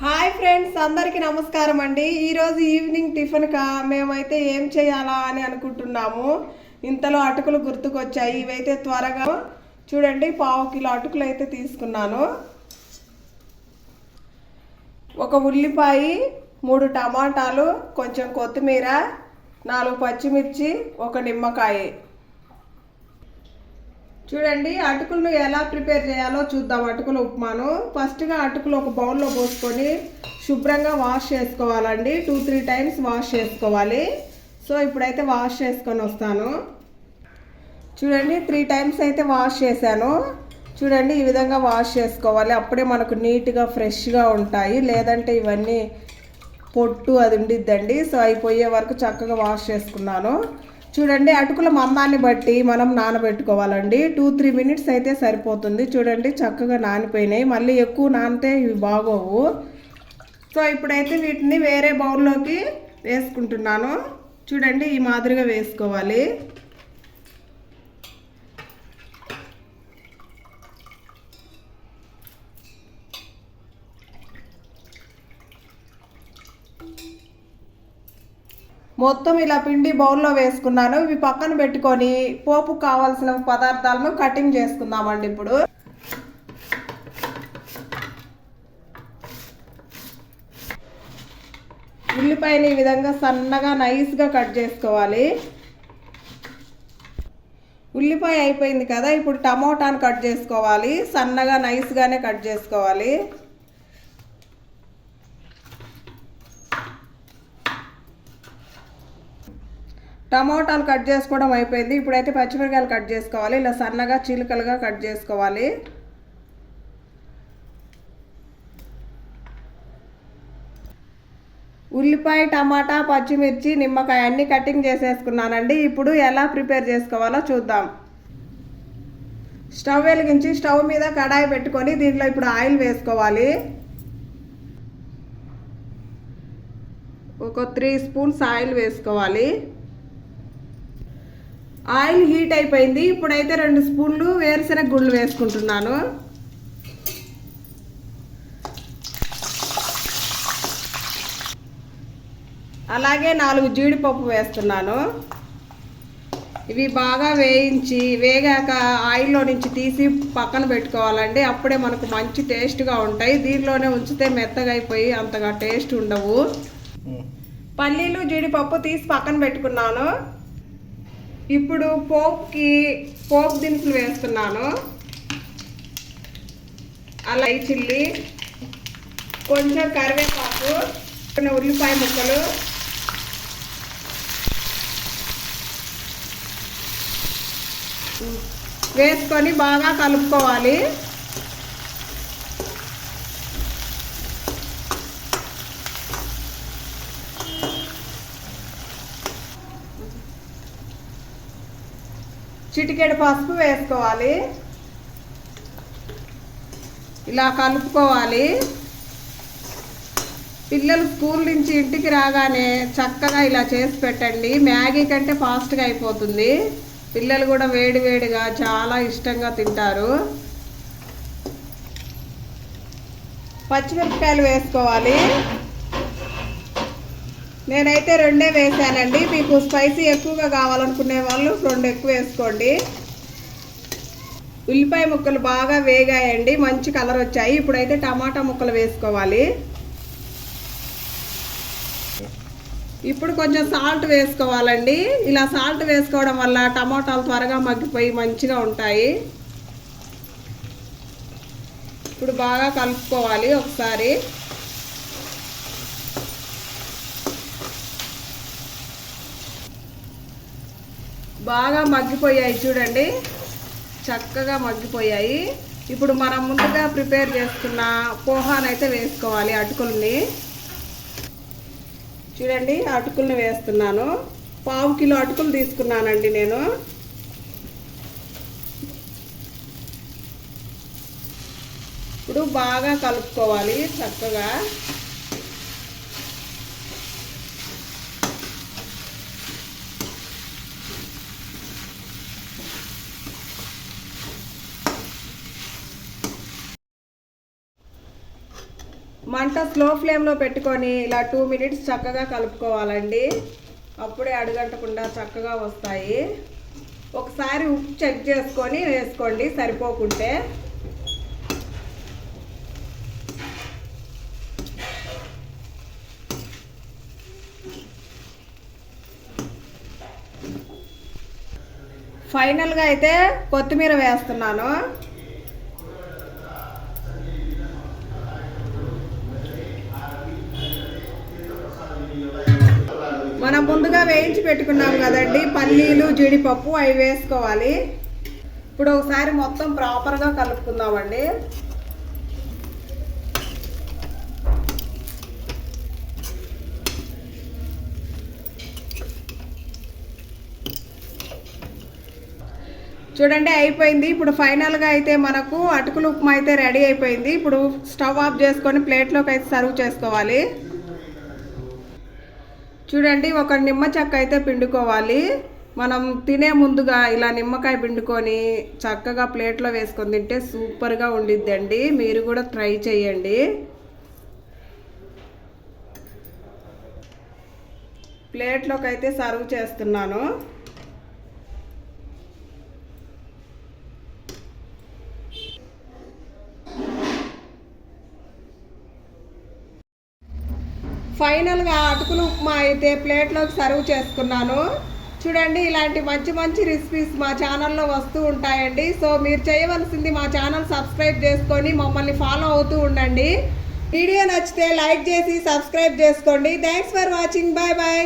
Hi friends అందరికీ నమస్కారం అండి. ఈరోజు ఈవినింగ్ టిఫిన్ కా మేమైతే ఏం చేయాలా అని అనుకుంటున్నాము. ఇంతలో అటుకులు గుర్తుకొచ్చాయి. ఇవైతే త్వరగా చూడండి పావు కిలో అటుకులు అయితే తీసుకున్నాను. ఒక ఉల్లిపాయ మూడు టమాటాలు కొంచెం కొత్తిమీర నాలుగు పచ్చిమిర్చి ఒక నిమ్మకాయ. చూడండి అటుకులను ఎలా ప్రిపేర్ చేయాలో చూద్దాం. అటుకుల ఉప్మాను. ఫస్ట్గా అటుకులు ఒక బౌల్లో పోసుకొని శుభ్రంగా వాష్ చేసుకోవాలండి. టూ త్రీ టైమ్స్ వాష్ చేసుకోవాలి. సో ఇప్పుడైతే వాష్ చేసుకొని వస్తాను. చూడండి త్రీ టైమ్స్ అయితే వాష్ చేశాను. చూడండి ఈ విధంగా వాష్ చేసుకోవాలి. అప్పుడే మనకు నీట్గా ఫ్రెష్గా ఉంటాయి. లేదంటే ఇవన్నీ పొట్టు అది ఉండిద్దండి. సో అయిపోయే వరకు చక్కగా వాష్ చేసుకున్నాను. చూడండి అటుకుల మందాన్ని బట్టి మనం నానబెట్టుకోవాలండి. టూ త్రీ మినిట్స్ అయితే సరిపోతుంది. చూడండి చక్కగా నానిపోయినాయి. మళ్ళీ ఎక్కువ నానితే ఇవి బాగోవు. సో ఇప్పుడైతే వీటిని వేరే బౌల్లోకి వేసుకుంటున్నాను. చూడండి ఈ మాదిరిగా వేసుకోవాలి. మొత్తం ఇలా పిండి బౌల్లో వేసుకున్నాను. ఇవి పక్కన పెట్టుకొని పోపు కావాల్సిన పదార్థాలను కటింగ్ చేసుకుందామండి ఇప్పుడు. ఉల్లిపాయని ఈ విధంగా సన్నగా నైస్గా కట్ చేసుకోవాలి. ఉల్లిపాయ అయిపోయింది కదా ఇప్పుడు టమోటాను కట్ చేసుకోవాలి. సన్నగా నైస్గానే కట్ చేసుకోవాలి. టమోటాలు కట్ చేసుకోవడం అయిపోయింది. ఇప్పుడైతే పచ్చిమిరకాయలు కట్ చేసుకోవాలి. ఇలా సన్నగా చిలుకలుగా కట్ చేసుకోవాలి. ఉల్లిపాయ టమాటా పచ్చిమిర్చి నిమ్మకాయ అన్ని కటింగ్ చేసేసుకున్నానండి. ఇప్పుడు ఎలా ప్రిపేర్ చేసుకోవాలో చూద్దాం. స్టవ్ వెలిగించి స్టవ్ మీద కడాయి పెట్టుకొని దీంట్లో ఇప్పుడు ఆయిల్ వేసుకోవాలి. ఒక త్రీ స్పూన్స్ ఆయిల్ వేసుకోవాలి. ఆయిల్ హీట్ అయిపోయింది. ఇప్పుడైతే రెండు స్పూన్లు వేరుశనగ గుళ్ళు వేసుకుంటున్నాను. అలాగే నాలుగు జీడిపప్పు వేస్తున్నాను. ఇవి బాగా వేయించి వేగాక ఆయిల్లో నుంచి తీసి పక్కన పెట్టుకోవాలండి. అప్పుడే మనకు మంచి టేస్ట్గా ఉంటాయి. దీనిలోనే ఉంచితే మెత్తగా అయిపోయి అంతగా టేస్ట్ ఉండవు. పల్లీలు జీడిపప్పు తీసి పక్కన పెట్టుకున్నాను. ఇప్పుడు పోప్కి పోప్ దినుసులు వేస్తున్నాను. అలా చిల్లి కొంచెం కరివేపాకు ఉల్లిపాయ ముక్కలు. వేసుకొని బాగా కలుపుకోవాలి. చిటికెడు పసుపు వేసుకోవాలి. ఇలా కలుపుకోవాలి. పిల్లలు స్కూల్ నుంచి ఇంటికి రాగానే చక్కగా ఇలా చేసి పెట్టండి. మ్యాగీ కంటే ఫాస్ట్గా అయిపోతుంది. పిల్లలు కూడా వేడివేడిగా చాలా ఇష్టంగా తింటారు. పచ్చిమిరపకాయలు వేసుకోవాలి. నేనైతే రెండే వేసానండి మీకు స్పైసీ ఎక్కువగా కావాలనుకునే వాళ్ళు రెండు ఎక్కువ వేసుకోండి. ఉల్లిపాయ ముక్కలు బాగా వేగాయండి. మంచి కలర్ వచ్చాయి. ఇప్పుడైతే టమాటా ముక్కలు వేసుకోవాలి. ఇప్పుడు కొంచెం సాల్ట్ వేసుకోవాలండి. ఇలా సాల్ట్ వేసుకోవడం వల్ల టమాటాలు త్వరగా మగ్గిపోయి మంచిగా ఉంటాయి. ఇప్పుడు బాగా కలుపుకోవాలి ఒకసారి. బాగా మగ్గిపోయాయి చూడండి. చక్కగా మగ్గిపోయాయి. ఇప్పుడు మనం ముందుగా ప్రిపేర్ చేసుకున్న పోహానైతే వేసుకోవాలి అటుకుల్ని. చూడండి అటుకుల్ని వేస్తున్నాను. పావు కిలో అటుకులు తీసుకున్నానండి నేను. ఇప్పుడు బాగా కలుపుకోవాలి చక్కగా. మంట స్లో ఫ్లేమ్లో పెట్టుకొని ఇలా టూ మినిట్స్ చక్కగా కలుపుకోవాలండి. అప్పుడే అడుగంటకుండా చక్కగా వస్తాయి. ఒకసారి ఉప్పు చెక్ చేసుకొని వేసుకోండి సరిపోకుంటే. ఫైనల్గా అయితే కొత్తిమీర వేస్తున్నాను. మనం ముందుగా వేయించి పెట్టుకున్నాం కదండి. పల్లీలు జీడిపప్పు అవి వేసుకోవాలి. ఇప్పుడు ఒకసారి మొత్తం ప్రాపర్గా కలుపుకుందామండి. చూడండి అయిపోయింది. ఇప్పుడు ఫైనల్గా అయితే మనకు అటుకులు ఉప్మా అయితే రెడీ అయిపోయింది. ఇప్పుడు స్టవ్ ఆఫ్ చేసుకొని ప్లేట్లోకి అయితే సర్వ్ చేసుకోవాలి. చూడండి ఒక నిమ్మ చెక్క అయితే పిండుకోవాలి. మనం తినే ముందుగా ఇలా నిమ్మకాయ పిండుకొని చక్కగా ప్లేట్లో వేసుకొని తింటే సూపర్గా ఉండిద్దండి. మీరు కూడా ట్రై చేయండి. ప్లేట్లోకి అయితే సర్వ్ చేస్తున్నాను. ఫైనల్గా అటుకులు ఉప్మా అయితే ప్లేట్లోకి సర్వ్ చేసుకున్నాను. చూడండి ఇలాంటి మంచి మంచి రెసిపీస్ మా ఛానల్లో వస్తూ ఉంటాయండి. సో మీరు చేయవలసింది మా ఛానల్ సబ్స్క్రైబ్ చేసుకొని మమ్మల్ని ఫాలో అవుతూ ఉండండి. వీడియో నచ్చితే లైక్ చేసి సబ్స్క్రైబ్ చేసుకోండి. Thanks for watching. Bye bye.